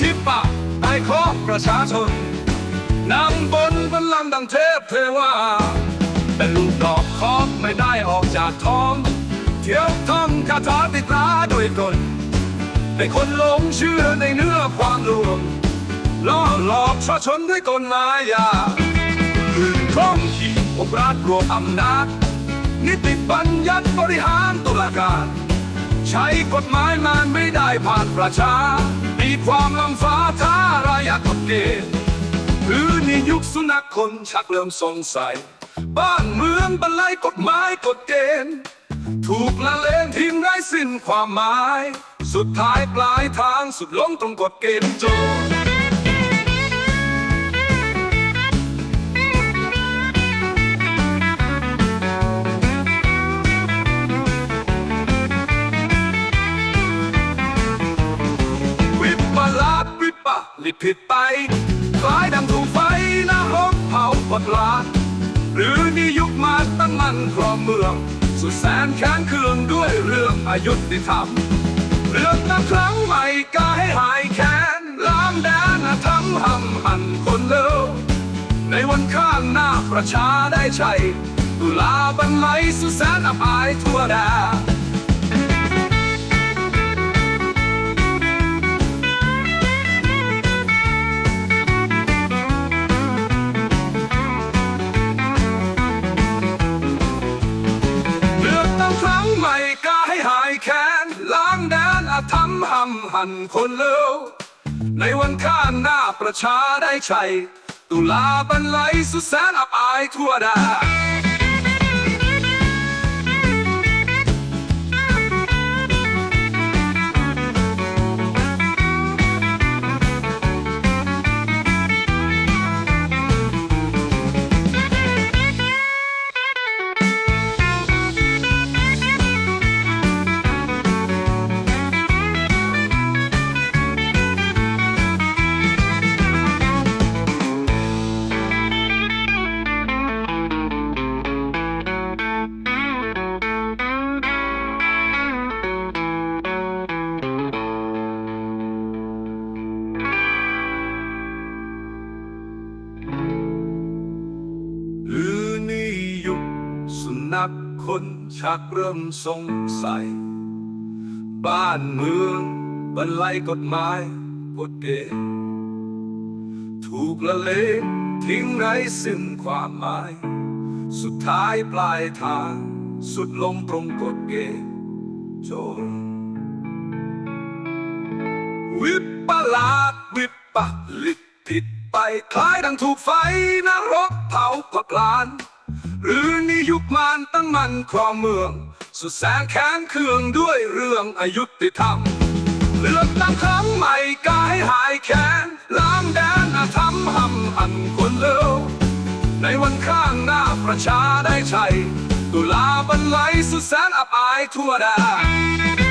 ธิปัตย์ในของประชาชนนั่งบนบัลลังก์ดังเทพเทวาเป็นลูกดอกคอกไม่ได้ออกจากท้อง เที่ยวท่องคาถาติดตราโดยตนให้คนหลงเชื่อในเนื้อความลวงล่อหลอกชาชนด้วยกลมายาคืนคล่องขี่องครัฐรวมอำนาจ นิติบัญญัติบริหารตุลาการ ใช้กฎหมายนานไม่ได้ผ่านประชา มีความลำฟ้าท้ารายะกฎเกณฑ์หรือในยุคสุนัขคนชักเริ่มสงสัย บ้านเมืองบรรลัยกฎหมายกฎเกณฑ์ถูกละเลงทิ้งไร้สิ้นความหมาย สุดท้ายปลายทางสุดลงตรงกฎเกณฑ์โจร ปะลิผิดไป คล้ายดังถูกไฟนะรบเผาปดลาหรือนี่ยุคมาตั้งมันครองเมือง สุดแสนแค้นเคืองด้วยเรื่องอายุติธรรม เรื่องนับครั้งใหม่กาให้หายแค้นล้างแดนทำหำหันคนเลวในวันข้างหน้าประชาได้ใช้ตุลาบันไลสุดแสนอับอายทั่วแดน ธรรมหำหันคนเลวในวันข้างหน้าประชาได้ใช้ตุลาบันไลสุดแสนอับอายทั่วดา คนชักเริ่มสงสัย บ้านเมืองบรรลัยกฎหมายกฎเกณฑ์ถูกละเลงทิ้งไร้สิ้นความหมาย สุดท้ายปลายทาง สุดลงตรงกฎเกณฑ์โจรวิปลาสวิปลิตผิดไปคล้ายดังถูกไฟนรกเผาผักลาน หรือนิยุคมานตั้งมันครองเมือง สุดแสนแค้นเคืองด้วยเรื่องอายุติธรรม เลือกตั้งครั้งใหม่กายหายแค้นล้างแดนอาธรรมหำหันคนเลวในวันข้างหน้าประชาได้ใช้ตุลาบันไลสุดแสนอับอายทั่วแดน